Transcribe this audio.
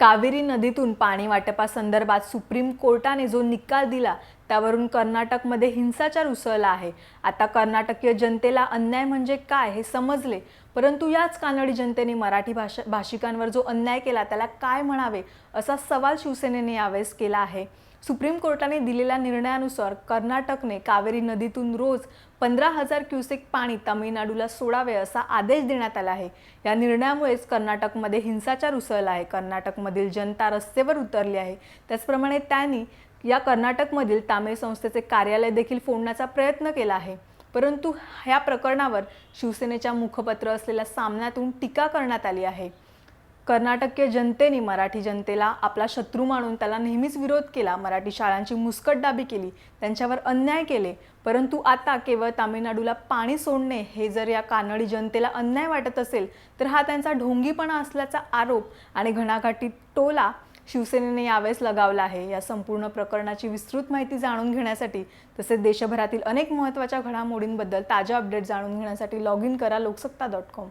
कावेरी नदीतून पाणी वाटपासंदर्भात सुप्रीम कोर्टाने जो निकाल दिला त्यावरून कर्नाटकमध्ये हिंसाचार उसळला आहे. आता कर्नाटकीय जनतेला अन्याय म्हणजे काय हे समजले. परंतु याच कानडी जनतेने मराठी भाषा भाषिकांवर जो अन्याय केला त्याला काय म्हणावे असा सवाल शिवसेनेने यावेळेस केला आहे. सुप्रीम कोर्टाने दिलेल्या निर्णयानुसार कर्नाटकने कावेरी नदीतून रोज पंधरा हजार क्युसेक पाणी तामिळनाडूला सोडावे असा आदेश देण्यात आला आहे. या निर्णयामुळेच कर्नाटकमध्ये हिंसाचार उसळला आहे. कर्नाटकमधील जनता रस्त्यावर उतरली आहे. त्याचप्रमाणे त्यांनी या कर्नाटकमधील तामिळ संस्थेचे कार्यालय देखील फोडण्याचा प्रयत्न केला आहे. परंतु ह्या प्रकरणावर शिवसेनेच्या मुखपत्र असलेल्या सामन्यातून टीका करण्यात आली आहे. कर्नाटकीय जनतेने मराठी जनतेला आपला शत्रू मानून त्याला नेहमीच विरोध केला. मराठी शाळांची मुस्कट डाबी केली. त्यांच्यावर अन्याय केले. परंतु आता केवळ तामिळनाडूला पाणी सोडणे हे जर या कानडी जनतेला अन्याय वाटत असेल तर हा त्यांचा ढोंगीपणा असल्याचा आरोप आणि घणाघाटी टोला शिवसेनेने यावेळेस लगावला आहे. या संपूर्ण प्रकरणाची विस्तृत माहिती जाणून घेण्यासाठी तसेच देशभरातील अनेक महत्त्वाच्या घडामोडींबद्दल ताज्या अपडेट जाणून घेण्यासाठी लॉग इन करा लोकसत्ता डॉट कॉम